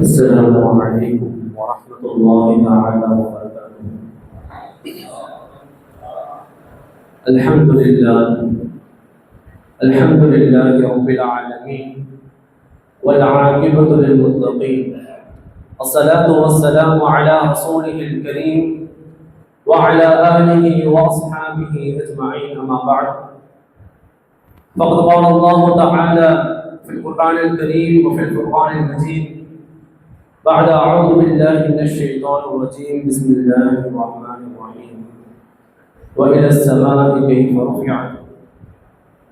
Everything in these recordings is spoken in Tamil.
السلام عليكم ورحمة الله تعالى وبركاته. الحمد لله. الحمد لله رب العالمين والعاقبة للمتقين. الصلاة والسلام على رسوله الكريم وعلى آله وأصحابه أجمعين أما بعد. فقد قال الله تعالى في القرآن الكريم وفي القرآن المجيد بعد أعوذ بالله من الشيطان الرجيم. بسم الله الرحمن الرحيم. وإلى السماء كيف رفعت.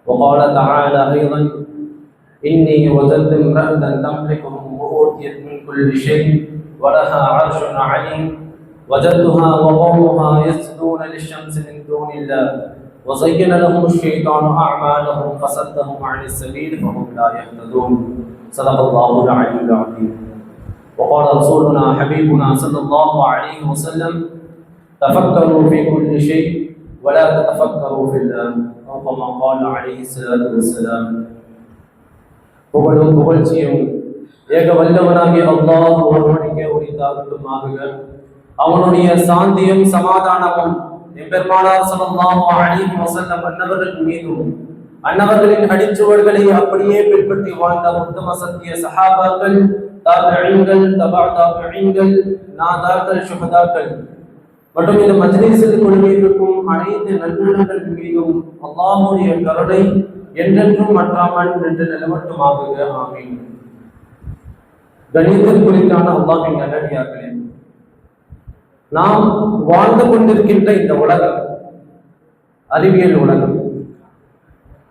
وقال تعالى أيضا إني وجدت امرأة تملكهم وأوتيت من كل شيء ولها عرش عليم. وجدتها وقومها يسجدون للشمس من دون الله. وزين لهم الشيطان أعمالهم فصدهم عن السبيل فهم لا يهتدون. صدق الله العلي العظيم. وقال رسولنا حبيبنا صلى الله عليه وسلم تفكروا في كل شيء ولا تتفكروا في الله أو كما قال عليه الصلاة والسلام புகழும் புகழ்ச்சியும் ஏக வல்லவனாகிய அல்லாஹ் ஒருவனுக்கே உரித்தாகட்டுமாக அவனுடைய சாந்தியும் சமாதானமும் எம்பெருமானார் ஸல்லல்லாஹு அலைஹி வஸல்லம் அன்னவர்கள் மீதும் அன்னவர்களின் அடிச்சுவடுகளை அப்படியே பின்பற்றி வாழ்ந்த உத்தம சத்திய சஹாபாக்கள் தாபிஈன்கள் தபா தாபிஈன்கள் நாதாக்கள் சுகதாக்கள் மற்றும் இந்த மஜ்லிஸில் குழுமியிருக்கும் அனைத்து நல்லுணர்கள் மீதும் அல்லாஹுடைய கருணை என்றென்றும் மற்றாமல் நின்று நிலவட்டுமாகுக. ஆமீன். கணிதம் குறித்தான அல்லாஹின் நல்லடியார்களே நாம் வாழ்ந்து கொண்டிருக்கின்ற இந்த உலகம் அறிவியல் உலகம்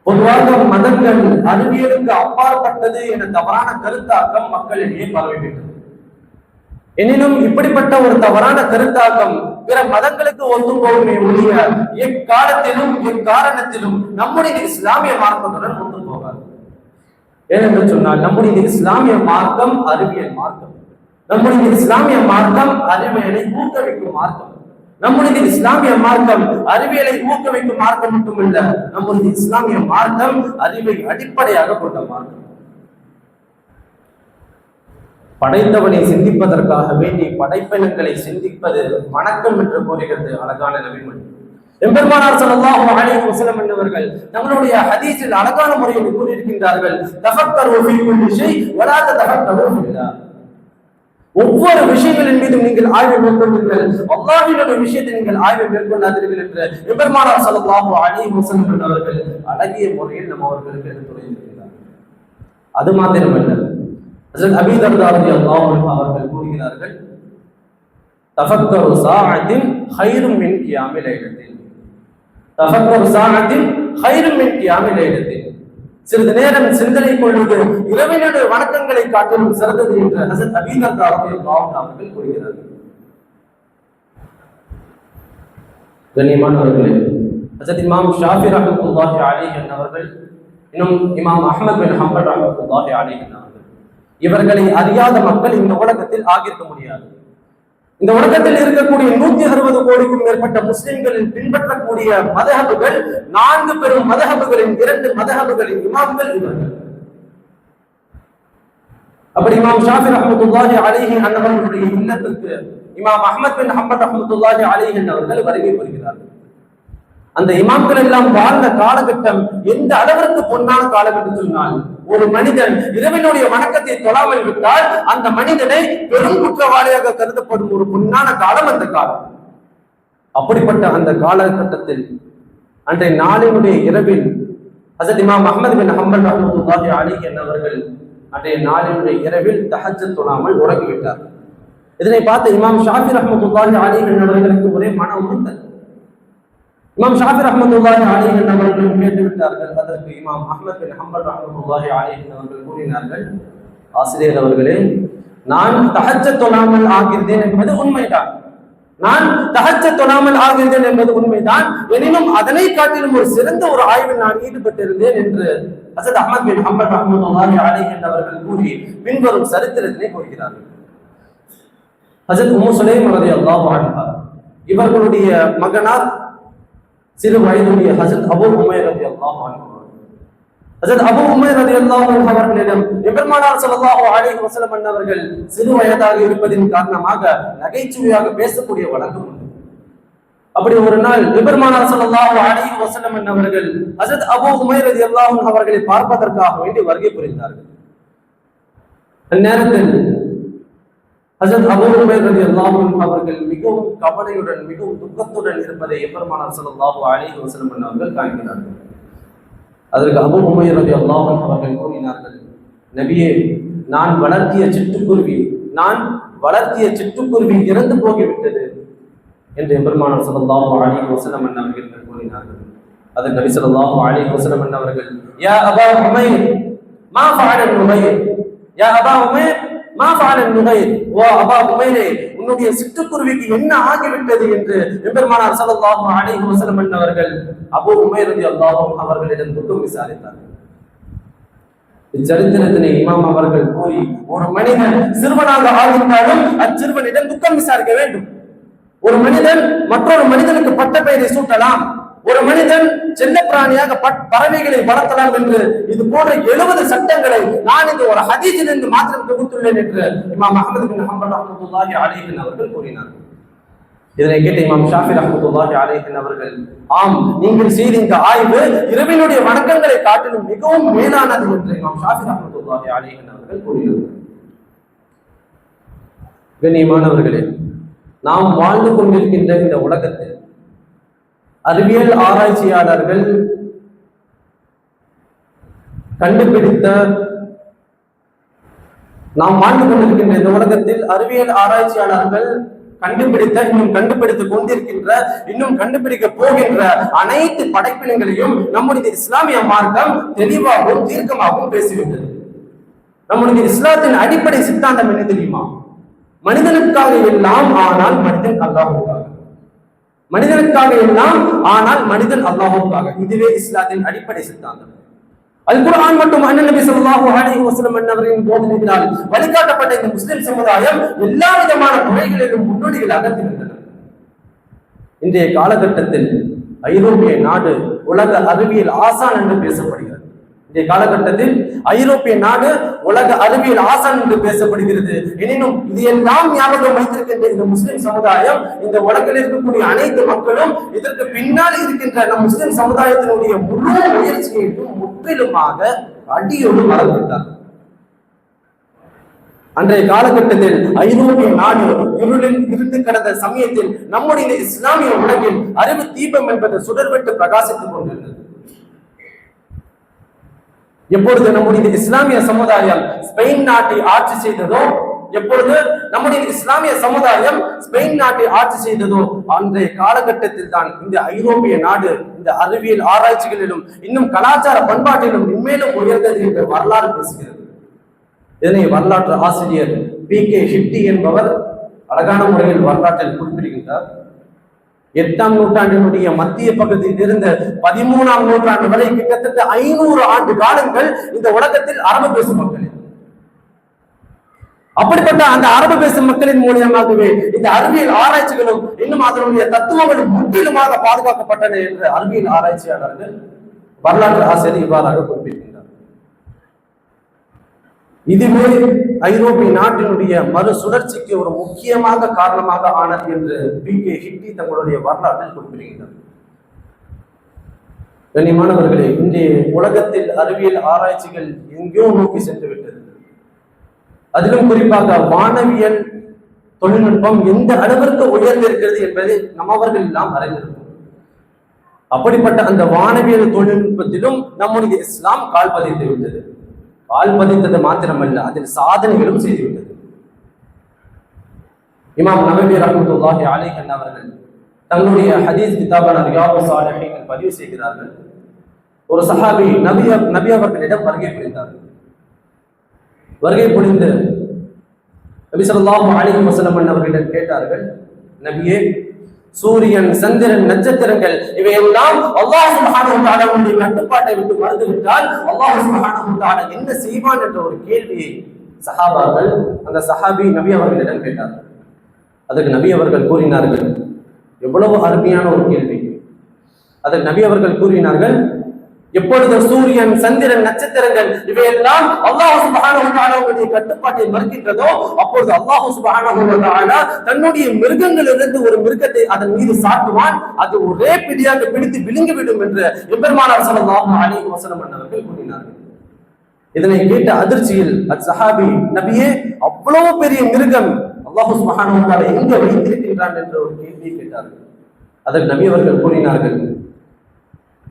பொதுவாக மதங்கள் அறிவியலுக்கு அப்பாற்பட்டது என தவறான கருத்தாக்கம் மக்களிடையே பரவிவிட்டது. எனினும் இப்படிப்பட்ட ஒரு தவறான கருத்தாக்கம் பிற மதங்களுக்கு ஒத்து போகுமே ஒழிய எக்காலத்திலும் எக்காரணத்திலும் நம்முடைய இஸ்லாமிய மார்க்கத்துடன் ஒத்து போகாது. ஏனென்று சொன்னால் நம்முடைய இஸ்லாமிய மார்க்கம் அறிவியல் மார்க்கம். நம்முடைய இஸ்லாமிய மார்க்கம் அறிவியலை ஊக்குவிக்கும் மார்க்கம். நம்முடைய இஸ்லாமிய மார்க்கம். அறிவியலை ஊக்குவிக்கும் மார்க்கம் மட்டுமல்ல. நம்முடைய இஸ்லாமிய மார்க்கம் அறிவை அடிப்படையாக கொண்ட மார்க்கம். படைத்தவனை சிந்திப்பதற்காக வேண்டி படைப்பினங்களை சிந்திப்பது வணக்கம் என்று கூறுகிறது அழகான நபிமொழி. எம்பெருமானார் ஸல்லல்லாஹு அலைஹி வஸல்லம் என்பவர்கள் தங்களுடைய ஹதீஸில் அழகான முறையில் கூறியிருக்கின்றார்கள் தஃபக்கரு ஃபீ குல்லி ஷை வலா தஃபக்கரு ஒவ்வொரு விஷயங்களின் மீதும் நீங்கள் ஆய்வு மேற்கொள்ளுங்கள். அல்லாஹ்வினுடைய விஷயத்தை நீங்கள் ஆய்வு மேற்கொள்ளாதீர்கள் என்று எம்பெருமானார் ஸல்லல்லாஹு அலைஹி வஸல்லம் அவர்கள் அழகிய முறையில் நம்ம அவர்களுக்கு எடுத்துரைத்திருக்கிறார் அது மாத்திரமல்ல. ஹஜரத் அபீ தர்தா ரலியல்லாஹு அன்ஹு அவர்கள் கூறுகிறார்கள் தஃபக்கரு சாஅத்தின் ஹைரும் மின் கியாமி லைலத்தின் தஃபக்கரு சாஅத்தின் ஹைரும் மின் கியாமி லைலத்தின் சிறிது நேரம் சிந்தனை கொள்வது இரவினுடைய வணக்கங்களை காட்டிலும் சிறந்தது என்று ஹசத் அபீ அவர்கள் கூறுகிறார் கண்ணியமானவர்களே ஹசத் இமாம் ஷாஃபி ரஹமத்துல்லாஹி அலைஹி அவர்கள் இன்னும் இமாம் அஹ்மத் பின் ஹம்பல் ரஹமத்துல்லாஹி அலைஹி அவர்கள். இவர்களை அறியாத மக்கள் இந்த உலகத்தில் ஆகியிருக்க முடியாது. இந்த உலகத்தில் இருக்கக்கூடிய நூத்தி அறுபது கோடிக்கும் மேற்பட்ட முஸ்லிம்களில் பின்பற்றக்கூடிய மதகபுகள் நான்கு பெரும் மதஹபுகளின் இரண்டு மதகபுகளின் இமாம்கள் இவர்கள். அப்படி இமாம் ஷாஃபி ரஹமத்துல்லாஹி அலிஹி அன்னவர்களுடைய இல்லத்திற்கு இமாம் அஹமத் பின் அஹமத் ரஹமத்துல்லாஹி அலிஹி அவர்கள் வருகை புரிகிறார்கள். அந்த இமாம்கள் எல்லாம் வாழ்ந்த காலகட்டம் எந்த அளவிற்கு பொன்னான காலம் என்று சொன்னால் ஒரு மனிதன் இரவினுடைய வணக்கத்தை தொழாமல் விட்டால் அந்த மனிதனை பெரும் குற்றவாளியாக கருதப்படும் ஒரு பொன்னான காலம் அந்த காலம். அப்படிப்பட்ட அந்த காலகட்டத்தில் அன்றைய நாளினுடைய இரவில் அசத் இமாம் அஹமது பின் ஹம்பல் ரஹமத்துல்லாஹி அலிஹி அவர்கள் அன்றைய நாளினுடைய இரவில் தஹஜ் தொழாமல் உறங்கிவிட்டார் இதனை பார்த்து இமாம் ஷாஃபி ரஹமத்துல்லாஹி அலிஹி அவர்களுக்கு ஒரே மன உறுத்தல். இமாம் ஷாஃபி ரஹமத்துல்லாஹி அலைஹி அவர்களும் கேட்டுவிட்டார்கள் அதற்கு இமாம் அஹ்மத் பின் ஹம்பல் ரஹமத்துல்லாஹி அலைஹி அவர்கள் கூறினார்கள் ஆசிரியர் அவர்களே நான் தகச்ச தொழாமல் ஆகின்றேன் என்பது உண்மைதான். நான் தகச்ச தொழாமல் ஆகின்றேன் என்பது உண்மைதான். எனினும் அதனை காட்டிலும் ஒரு சிறந்த ஒரு ஆய்வில் நான் ஈடுபட்டிருந்தேன் என்று அசத் அஹமத் பின் ஹம்பல் ரஹமத்துல்லாஹி அலைஹி அவர்கள் கூறி பின்வரும் சரித்திரத்தினை கூறுகிறார்கள். ஹசத் உம்மு சுலைம் ரலியல்லாஹு அல்லாஹ் இவர்களுடைய மகனார் சிறு வயதுடைய ஹசத் அபு உமைர் ரலியல்லாஹு அல்லாஹ் ஹசத் அபூ உமைர் ரதி அன்ஹு அவர்களிடம் எபெருமானார் ஸல்லல்லாஹு அலைஹி வஸல்லம் அவர்கள் சிறு வயதாக இருப்பதின் காரணமாக நகைச்சுவையாக பேசக்கூடிய வழக்கம் உண்டு. அப்படி ஒரு நாள் எபெருமானார் ஸல்லல்லாஹு அலைஹி வஸல்லம் அண்ணவர்கள் ஹசத் அபூ உமைர் ரதி அல்லாஹ் அவர்களை பார்ப்பதற்காக வேண்டி வருகை புரிந்தார்கள். அந்நேரத்தில் ஹஜரத் அபூ உமைர் அவர்கள் மிகவும் கவலையுடன் மிகவும் துக்கத்துடன் இருப்பதை எபெருமானார் ஸல்லல்லாஹு அலைஹி வசலம் அவர்கள் காண்கிறார்கள். அதற்கு அபு உமையர் அல்லாஹன் அவர்கள் கூறினார்கள் நபியே நான் வளர்த்திய சிட்டுக்குருவி நான் வளர்த்திய சிட்டுக்குருவி இறந்து போகிவிட்டது என்று எம்பெருமானார் ஸல்லல்லாஹு அலி வஸல்லம் அவர்கள் கூறினார்கள். அது நபி ஸல்லல்லாஹு அலி வஸல்லம் அவர்கள் யா அபா உமைர் மா ஃபஅல நுமைர் யா அபா உமைர்? மா ஃபஅல ஓ அபா உமைரே உன்னுடைய சிட்டுக்குருவிக்கு என்ன ஆகிவிட்டது என்று எம்பெருமானார் ஸல்லல்லாஹு அலைஹி வஸல்லம் அவர்கள் அபு உமைர் ரலியல்லாஹு அவர்களிடம் துக்கம் விசாரித்தார்கள். இச்சரித்திரத்தினை இமாம் அவர்கள் கூறி ஒரு மனிதன் சிறுவனாக ஆகின்றாலும் அச்சிறுவனிடம் துக்கம் விசாரிக்க வேண்டும். ஒரு மனிதன் மற்றொரு மனிதனுக்கு பட்ட பெயரை சூட்டலாம். ஒரு மனிதன் சின்ன பிராணியாக பட்- பறவைகளை வளர்த்தலாம் என்று இது போன்ற எழுபது சட்டங்களை நான் இந்த ஒரு ஹதீஸிலிருந்து மாத்திரம் தொகுத்துள்ளேன் என்று இமாம் அகமது பின் ஹம்பல் ரஹ்மத்துல்லாஹி அவர்கள் கூறினார்கள் இதனை கேட்ட இமாம் ஷாஃபி ரஹ்மத்துல்லாஹி அலைஹி அவர்கள் ஆம் நீங்கள் செய்த இந்த ஆய்வு இரவினுடைய வணக்கங்களை காட்டிலும் மிகவும் மேலானது என்று இமாம் ஷாஃபி ரஹ்மத்துல்லாஹி அலைஹி அவர்கள் கூறினார்கள் கண்ணியமானவர்களே நாம் வாழ்ந்து கொண்டிருக்கின்ற இந்த உலகத்தில் அறிவியல் ஆராய்ச்சியாளர்கள் கண்டுபிடித்த நாம் வாழ்ந்து கொண்டிருக்கின்ற இந்த உலகத்தில் அறிவியல் ஆராய்ச்சியாளர்கள் கண்டுபிடித்த இன்னும் கண்டுபிடித்துக் கொண்டிருக்கின்ற இன்னும் கண்டுபிடிக்க போகின்ற அனைத்து படைப்பினங்களையும் நம்முடைய இஸ்லாமிய மார்க்கம் தெளிவாகவும் தீர்க்கமாகவும் பேசிவிட்டது. நம்முடைய இஸ்லாத்தின் அடிப்படை சித்தாந்தம் என்ன தெரியுமா? மனிதனுக்காக எல்லாம் ஆனால் மனிதன் அல்லாஹுக்காக மனிதனுக்காக எல்லாம் ஆனால் மனிதன் அல்லாஹுக்காக இதுவே இஸ்லாத்தின் அடிப்படை சித்தாந்தம். அல் குரான் மற்றும் அண்ணன் நபி சொல்லாஹு அலைஹி வஸல்லம் அன்னவரின் போதனையினால் வழிகாட்டப்பட்ட இந்த முஸ்லிம் சமுதாயம் எல்லா விதமான துறைகளிலும் முன்னோடிகளாக திகழ்ந்தனர் இன்றைய காலகட்டத்தில் ஐரோப்பிய நாடு உலக அறிவியல் ஆசான் என்று பேசப்படுகிறது. இன்றைய காலகட்டத்தில் ஐரோப்பிய நாடு உலக அறிவியல் ஆசான் என்று பேசப்படுகிறது. எனினும் இது எல்லாம் ஞாபகம் வைத்திருக்கின்ற இந்த முஸ்லிம் சமுதாயம் இந்த உலகில் இருக்கக்கூடிய அனைத்து மக்களும் இதற்கு பின்னால் இருக்கின்ற நம் முஸ்லிம் சமுதாயத்தினுடைய முழு முயற்சியையும் முற்றிலுமாக அடியோடு மறந்துவிட்டார் அன்றைய காலகட்டத்தில் ஐரோப்பிய நாடு இருளில் இருந்து கடந்த சமயத்தில் நம்முடைய இஸ்லாமிய உலகில் அறிவு தீபம் என்பது சுடர்விட்டு பிரகாசித்துக் கொண்டிருந்தது. எப்பொழுது நம்முடைய இஸ்லாமிய சமுதாயம் ஸ்பெயின் நாட்டை ஆட்சி செய்ததோ எப்பொழுது நம்முடைய இஸ்லாமிய சமுதாயம் ஸ்பெயின் நாட்டை ஆட்சி செய்ததோ அன்றைய காலகட்டத்தில் தான் இந்த ஐரோப்பிய நாடு இந்த அறிவியல் ஆராய்ச்சிகளிலும் இன்னும் கலாச்சார பண்பாட்டிலும் இன்மேலும் உயர்ந்தது என்று வரலாறு பேசுகிறது. இதனை வரலாற்று ஆசிரியர் பி கே ஷிப்டி என்பவர் அழகான முறையில் வரலாற்றில் குறிப்பிடுகின்றார். எட்டாம் நூற்றாண்டினுடைய மத்திய பகுதியில் இருந்த பதிமூணாம் நூற்றாண்டு வரை கிட்டத்தட்ட ஐநூறு ஆண்டு காலங்கள் இந்த உலகத்தில் அரபு பேசும் மக்கள் அப்படிப்பட்ட அந்த அரபு பேசும் மக்களின் மூலியமாகவே இந்த அறிவியல் ஆராய்ச்சிகளும் இன்னும் அதனுடைய தத்துவங்களும் முற்றிலுமாக பாதுகாக்கப்பட்டன என்று அறிவியல் ஆராய்ச்சியாளர்கள் வரலாற்று ஆசிரியர் இவ்வாறாக குறிப்பிட்டிருக்கிறார். இதுவே ஐரோப்பிய நாட்டினுடைய மறு சுழற்சிக்கு ஒரு முக்கியமாக காரணமாக ஆனது என்று பி கே ஹிட்டி தங்களுடைய வரலாற்றில் குறிப்பிடுகின்றனர் கண்ணியமானவர்களே இன்றைய உலகத்தில் அறிவியல் ஆராய்ச்சிகள் எங்கேயோ நோக்கி சென்று விட்டது அதிலும் குறிப்பாக வானவியல் தொழில்நுட்பம் எந்த அளவிற்கு உயர்ந்திருக்கிறது என்பதை நம்மவர்கள் எல்லாம் அறிந்திருக்கும் அப்படிப்பட்ட அந்த வானவியல் தொழில்நுட்பத்திலும் நம்முடைய இஸ்லாம் கால் பதித்து விட்டது. கால் பதித்தது மாத்திரமல்ல அதில் சாதனைகளும் செய்துவிட்டது. இமாம் நபி ரஹமத்துல்லாஹி அலைஹி அவர்கள் தங்களுடைய ஹதீஸ் கிதாபான ரியாபு சாலிஹீன் பதிவு செய்கிறார்கள். ஒரு சஹாபி நபி நபி அவர்களிடம் வருகை புரிந்தார்கள் வருகை புரிந்து நபி சொல்லாஹு அலைஹி வஸல்லம் அவர்களிடம் கேட்டார்கள் நபியே சூரியன் சந்திரன் நட்சத்திரங்கள் இவையெல்லாம் அல்லாஹ் சுப்ஹானஹு கட்டுப்பாட்டை விட்டு மறந்துவிட்டால் அல்லாஹ் சுப்ஹானஹு என்ன செய்வான் என்ற ஒரு கேள்வியை சஹாபாக்கள் அந்த சஹாபி நபி அவர்களிடம் கேட்டார்கள் அதற்கு நபி அவர்கள் கூறினார்கள் எவ்வளவு அருமையான ஒரு கேள்வி. அதற்கு நபி அவர்கள் கூறினார்கள் எப்பொழுது சூரியன் சந்திரன் நட்சத்திரங்கள் இவையெல்லாம் அல்லாஹ் சுப்ஹானஹு கட்டுப்பாட்டை மறுக்கின்றதோ அப்பொழுது அல்லாஹு சுப்ஹானஹு தன்னுடைய மிருகங்களிலிருந்து ஒரு மிருகத்தை அதன் மீது சாட்டுவான். அது ஒரே பிடியாக பிடித்து விழுங்கிவிடும் என்று எம்பெருமானார் ஸல்லல்லாஹு அலைஹி வஸல்லம் அவர்கள் கூறினார்கள். இதனை கேட்ட அதிர்ச்சியில் அச்சஹாபி நபியே அவ்வளவு பெரிய மிருகம் அல்லாஹு சுப்ஹானஹு எங்க வைத்திருக்கின்றான்? என்ற ஒரு கேள்வியை கேட்டார்கள். அதற்கு நபி அவர்கள் கூறினார்கள்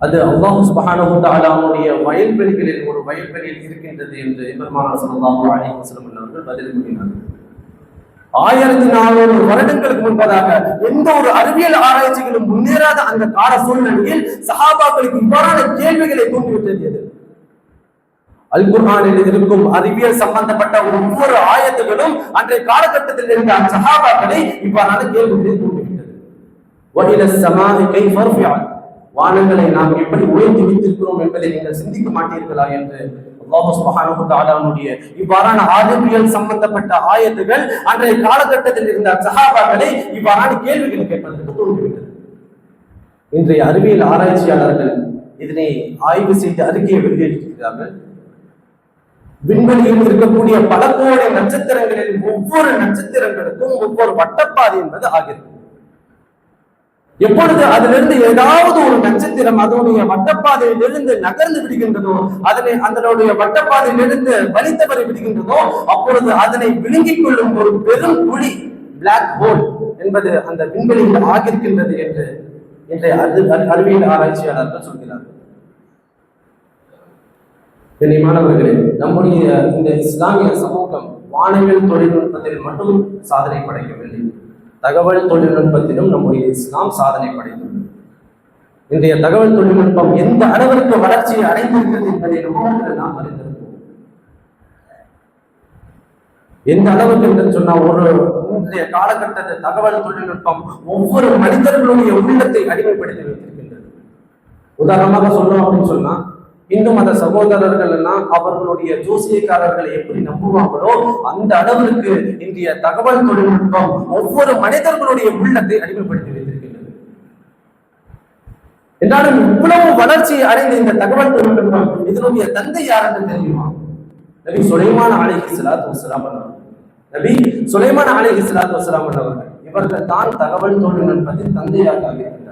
அது அல்லாஹு சுபஹானஹு வயல்வெளிகளில் ஒரு வயல்வெளியில் இருக்கின்றது என்று பெருமானார் ஸல்லல்லாஹு அலைஹி வஸல்லம் அவர்கள் பதில் கூறினார்கள். ஆயிரத்தி நானூறு வருடங்களுக்கு முன்பதாக எந்த ஒரு அறிவியல் ஆராய்ச்சிகளும் முன்னேறாத அந்த கால சூழ்நிலையில் சஹாபாக்களுக்கு இவ்வாறான கேள்விகளை தூண்டிவிட்டது எது? அல் குர்ஹானில் இருக்கும் அறிவியல் சம்பந்தப்பட்ட ஒவ்வொரு ஆயத்துகளும் அன்றைய காலகட்டத்தில் இருந்த அந்த சஹாபாக்களை இவ்வாறான கேள்விகளை தூண்டிவிட்டது. வானங்களை நாம் எப்படி உயர்த்தி வைத்திருக்கிறோம் என்பதை நீங்கள் சிந்திக்க மாட்டீர்களா என்று அல்லாஹ் இவ்வாறான ஆதரவியல் சம்பந்தப்பட்ட ஆயத்துகள் அன்றைய காலகட்டத்தில் இருந்த சஹாபாக்களை இவ்வாறான கேள்விகள் கேட்பதற்கு தோன்றிவிட்டது இன்றைய அறிவியல் ஆராய்ச்சியாளர்கள் இதனை ஆய்வு செய்து அறிக்கையை வெளியிட்டிருக்கிறார்கள். விண்வெளியில் இருக்கக்கூடிய பல கோடி நட்சத்திரங்களில் ஒவ்வொரு நட்சத்திரங்களுக்கும் ஒவ்வொரு வட்டப்பாதை என்பது ஆகிறது. எப்பொழுது அதிலிருந்து ஏதாவது ஒரு நட்சத்திரம் அதனுடைய வட்டப்பாதையிலிருந்து நகர்ந்து விடுகின்றதோ அதனை அதனுடைய வட்டப்பாதையிலிருந்து வலித்தவரை விடுகின்றதோ அப்பொழுது அதனை விழுங்கிக் கொள்ளும் ஒரு பெரும் குழி பிளாக் ஹோல் என்பது அந்த விண்வெளியில் ஆகிருக்கின்றது என்று இன்றைய அறி- அறிவியல் ஆராய்ச்சியாளர்கள் சொல்கிறார்கள். கண்ணியமானவர்களே நம்முடைய இந்த இஸ்லாமிய சமூகம் வானவியல் தொழில்நுட்பத்தில் மட்டும் சாதனை படைக்கவில்லை. தகவல் தொழில்நுட்பத்திலும் நம்முடைய இஸ்லாம் சாதனை படைத்துள்ளது. இன்றைய தகவல் தொழில்நுட்பம் எந்த அளவிற்கு வளர்ச்சியை அடைந்திருக்கிறது என்பதை நம்மோடு நாம் அறிந்திருப்போம். எந்த அளவுக்கு என்று சொன்னால் ஒரு இன்றைய காலகட்டத்தில் தகவல் தொழில்நுட்பம் ஒவ்வொரு மனிதர்களுடைய உள்ளத்தை அடிமைப்படுத்தி வைத்திருக்கின்றது. உதாரணமாக சொல்லணும் அப்படின்னு சொன்னா இந்து மத சகோதரர்கள் எல்லாம் அவர்களுடைய ஜோசியக்காரர்களை எப்படி நம்புவாங்களோ அந்த அளவிற்கு இன்றைய தகவல் தொழில்நுட்பம் ஒவ்வொரு மனிதர்களுடைய உள்ளத்தை அடிமைப்படுத்தி வைத்திருக்கின்றது. என்றாலும் இவ்வளவு வளர்ச்சி அடைந்த இந்த தகவல் தொழில்நுட்பம் இதனுடைய தந்தை யாருன்னு தெரியுமா? நபி சுலைமான அலைஹி ஸலாத்து வசலாம் நபி சுலைமான் அலைஹி ஸலாத்து வசலாம் அவர்கள். இவர்கள் தான் தகவல் தொழில்நுட்பத்தின் தந்தையாக இருக்கிறார்கள்.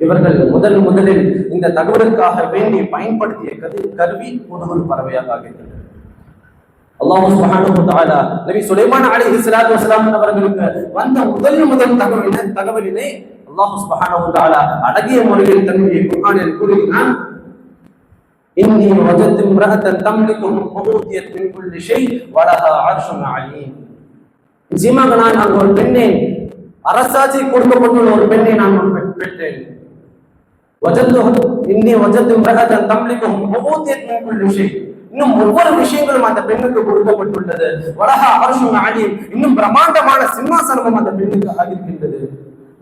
இவர்கள் முதல் முதலில் இந்த தகவலுக்காக வேண்டி பயன்படுத்திய கரு கருவி முதுகுல் பறவையாக ஆகின்றது. அல்லாஹ் சுப்ஹானஹு தஆலா நபி சுலைமான் அலைஹி ஸலாத்து வஸலாம் அவர்களுக்கு வந்த முதல் முதல் தகவலினை தகவலினை அல்லாஹு சுப்ஹானஹு தஆலா அழகிய முறையில் தன்னுடைய குர்ஆனில் கூறுகிறான். இன்னி வஜத்து இம்ரஅத்தன் தம்லிகுஹும் உபூதியத் மின் குல்லி ஷை வலஹா அர்ஷுன் அலீம். நிச்சயமாக நான் ஒரு பெண்ணை அரசாட்சி கொடுக்கப்பட்டுள்ள ஒரு பெண்ணை நான் பெற்றேன். வஜத்து இன்னி வஜத்து இம்ரஅத்தன் தம்லிகுஹும் இன்னும் ஒவ்வொரு விஷயங்களும் அந்த பெண்ணுக்கு கொடுக்கப்பட்டுள்ளது. வடகா அர்ஷுன் அலீம் இன்னும் பிரம்மாண்டமான சிம்மாசனமும் அந்த பெண்ணுக்கு ஆகியிருக்கின்றது.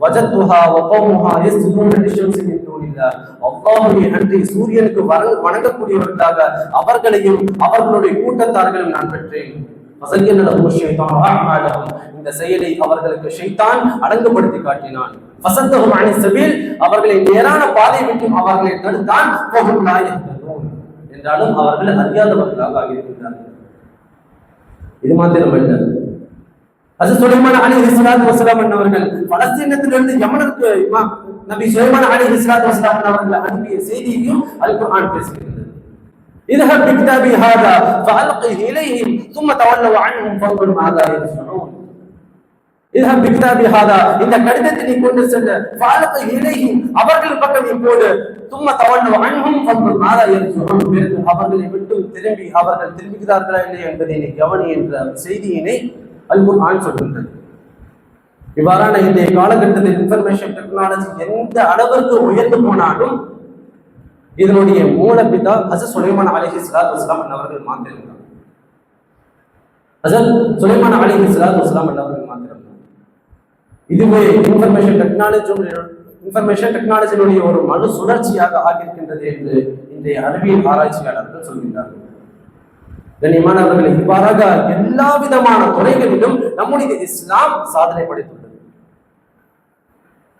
வஜத்துஹா வகௌமுஹா எஸ் லிஷம்ஸி மின் தூனில்லாஹ் சூரியனுக்கு வர- வணங்கக்கூடியவர்களாக அவர்களையும் அவர்களுடைய கூட்டத்தார்களையும் நான் பெற்றேன். ஃபஸய்யன இந்த செயலை அவர்களுக்கு ஷைத்தான் அடங்குபடுத்தி காட்டினான். ஃபஸத்தஹும் அனி சபீல் அவர்களை நேரான பாதை விட்டும் அவர்களை தடுத்தான் ஃபஹும் லா யஹ்ததூன். என்றாலும் அவர்கள் அறியாதவர்களாக ஆகியிருக்கிறார்கள் இது மாத்திரமல்ல அது சுலைமான் அலைஹி ஸலாத்து வஸலாம் அவர்கள் பலஸ்தீனத்திலிருந்து யமனுக்கு இமாம் நபி சுலைமான் அலைஹி ஸலாத்து வஸலாம் அவர்கள் அனுப்பிய செய்தியையும் அல் குர்ஆன் பேசுகிறது اذهب بكتابي هذا فألقه إليهم ثم تولوا عنهم فانظر ماذا يرجعون இதான் பிக்தா பிஹாதா இந்த கடிதத்தை நீ கொண்டு செல்ல வாழ்க்கை இலையும் அவர்கள் பக்கம் இப்போது தும்ம தவண்டு அன்பும் பங்கும் மாதா என்று அவர்களை விட்டு திரும்பி அவர்கள் திரும்புகிறார்களா இல்லையா என்பதை நீ கவனி என்ற செய்தியினை அல்புர் ஆண் சொல்கின்றது. இவ்வாறான இன்றைய காலகட்டத்தில் இன்ஃபர்மேஷன் டெக்னாலஜி எந்த அளவிற்கு உயர்ந்து போனாலும் இதனுடைய மூலப்பிதா ஹசத் சுலைமான் அலிஹி சலாத் இஸ்லாம் அவர்கள் மாத்திருந்தார் ஹசத் சுலைமான் அலிஹி சலாத் இஸ்லாம் அவர்கள் மாத்திருந்தார் இதுவே இன்ஃபர்மேஷன் டெக்னாலஜி இன்ஃபர்மேஷன் டெக்னாலஜியினுடைய ஒரு மறு சுழற்சியாக ஆகியிருக்கின்றது என்று இன்றைய அறிவியல் ஆராய்ச்சியாளர்கள் சொல்கிறார்கள் கண்ணியமானவர்கள் இவ்வாறாக எல்லா விதமான துறைகளிலும் நம்முடைய இஸ்லாம் சாதனை படைத்துள்ளது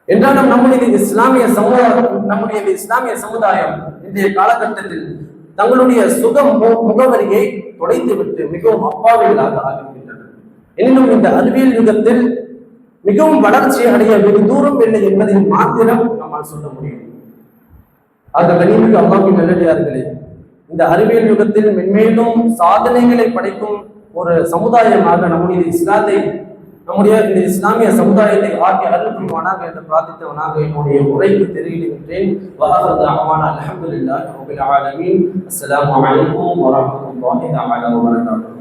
என்றாலும் நம்முடைய இஸ்லாமிய சமூகம் நம்முடைய இஸ்லாமிய சமுதாயம் இன்றைய காலகட்டத்தில் தங்களுடைய சுக மு- முகவரியை தொலைத்துவிட்டு மிகவும் அப்பாவிகளாக ஆகிவிட்டனர் எனினும் இந்த அறிவியல் யுகத்தில் மிகவும் வளர்ச்சி அடைய வெகு தூரம் இல்லை என்பதை மாத்திரம் நம்மால் சொல்ல முடியும். ஆக கணிமிக்கு அல்லாஹின் நல்லடியார்களே இந்த அறிவியல் யுகத்தில் மென்மேலும் சாதனைகளை படைக்கும் ஒரு சமுதாயமாக நம்முடைய இஸ்லாத்தை நம்முடைய இந்த இஸ்லாமிய சமுதாயத்தை ஆக்கி அருள் புரிவானாக என்று பிரார்த்தித்தவனாக என்னுடைய உரைக்கு தெரிவிக்கின்றேன். வாஹர் அஹ்மான் அல்ஹம்துலில்லாஹி ரப்பில் தஆலா வபரகாத்துஹு.